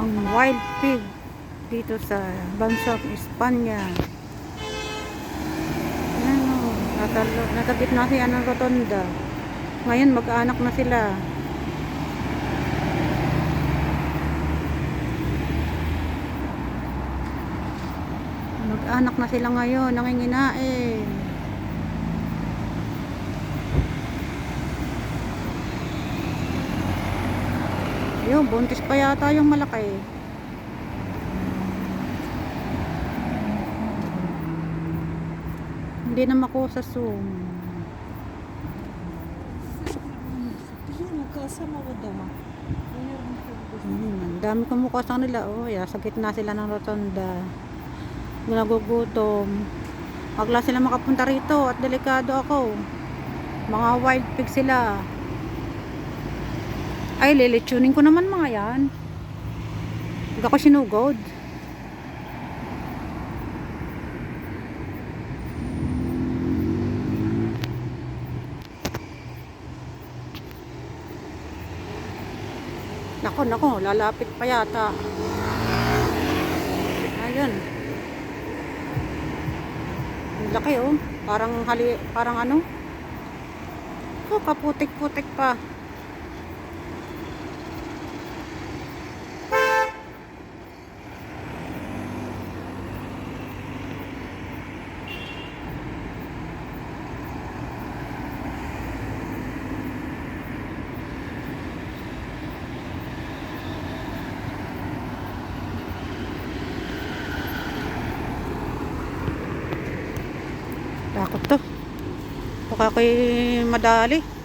ang wild pig dito sa bansang Espanya. Ayan o, nasa, nasa gitna siya ng rotonda. Ngayon mag-anak na sila. Mag-anak na sila ngayon, nanginginain. Ayun, buntis pa yata yung malaki. Hindi na makuha sa Zoom. Hmm, ang dami kong mukha sa kanila. Oh, yeah, sa gitna sila ng rotonda. Nagugutom. Magla sila makapunta rito at delikado ako. Mga wild pig sila. Ay, lilitsunin ko naman mga yan. Huwag ako sinugod. Nako, nako, lalapit pa yata. Ayun. Ang laki oh. Parang hali, parang ano? Oh, kaputik-putik pa. Takot to. Baka ako'y madali.